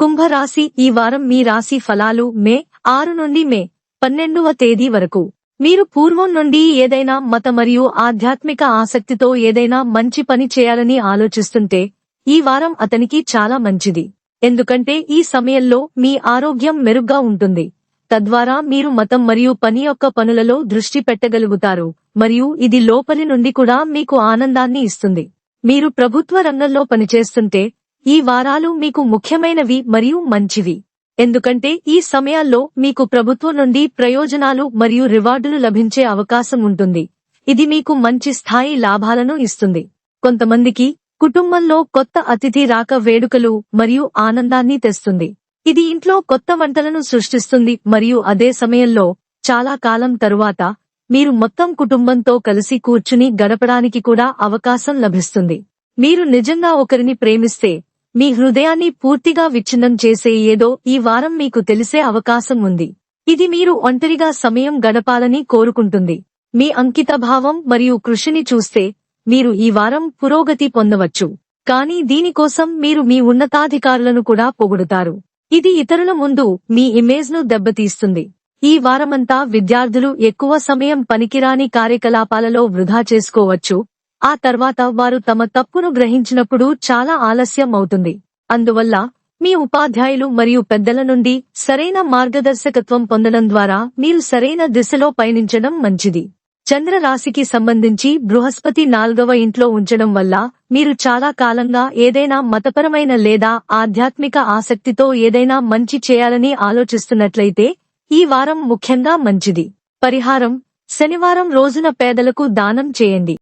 కుంభరాశి ఈ వారం మీ రాశి ఫలాలు మే ఆరు నుండి మే పన్నెండవ తేదీ వరకు. మీరు పూర్వం నుండి ఏదైనా మత మరియు ఆధ్యాత్మిక ఆసక్తితో ఏదైనా మంచి పని చేయాలని ఆలోచిస్తుంటే ఈ వారం అతనికి చాలా మంచిది. ఎందుకంటే ఈ సమయంలో మీ ఆరోగ్యం మెరుగ్గా ఉంటుంది. తద్వారా మీరు మతం మరియు పని యొక్క పనులలో దృష్టి పెట్టగలుగుతారు మరియు ఇది లోపలి నుండి కూడా మీకు ఆనందాన్ని ఇస్తుంది. మీరు ప్రభుత్వ రంగంలో పనిచేస్తుంటే ఈ వారాలు మీకు ముఖ్యమైనవి మరియు మంచివి. ఎందుకంటే ఈ సమయాల్లో మీకు ప్రభుత్వం నుండి ప్రయోజనాలు మరియు రివార్డులు లభించే అవకాశం ఉంటుంది. ఇది మీకు మంచి స్థాయి లాభాలను ఇస్తుంది. కొంతమందికి కుటుంబంలో కొత్త అతిథి రాక వేడుకలు మరియు ఆనందాన్ని తెస్తుంది. ఇది ఇంట్లో కొత్త వంటలను సృష్టిస్తుంది మరియు అదే సమయంలో చాలా కాలం తరువాత మీరు మొత్తం కుటుంబంతో కలిసి కూర్చుని గడపడానికి కూడా అవకాశం లభిస్తుంది. మీరు నిజంగా ఒకరిని ప్రేమిస్తే మీ హృదయాన్ని పూర్తిగా విచ్ఛిన్నం చేసే ఏదో ఈ వారం మీకు తెలిసే అవకాశం ఉంది. ఇది మీరు ఒంటరిగా సమయం గడపాలని కోరుకుంటుంది. మీ అంకితభావం మరియు కృషిని చూస్తే మీరు ఈ వారం పురోగతి పొందవచ్చు. కానీ దీనికోసం మీరు మీ ఉన్నతాధికారులను కూడా పొగుడుతారు. ఇది ఇతరుల ముందు మీ ఇమేజ్ను దెబ్బతీస్తుంది. ఈ వారమంతా విద్యార్థులు ఎక్కువ సమయం పనికిరాని కార్యకలాపాలలో వృధా చేసుకోవచ్చు. ఆ తర్వాత వారు తమ తప్పును గ్రహించినప్పుడు చాలా ఆలస్యం అవుతుంది అందువల్ల మీ ఉపాధ్యాయులు మరియు పెద్దల నుండి సరైన మార్గదర్శకత్వం పొందడం ద్వారా మీరు సరైన దిశలో పయనించడం మంచిది. చంద్ర రాశికి సంబంధించి బృహస్పతి నాల్గవ ఇంట్లో ఉంచడం వల్ల మీరు చాలా కాలంగా ఏదైనా మతపరమైన లేదా ఆధ్యాత్మిక ఆసక్తితో ఏదైనా మంచి చేయాలని ఆలోచిస్తున్నట్లయితే ఈ వారం ముఖ్యంగా మంచిది. పరిహారం శనివారం రోజున పేదలకు దానం చేయండి.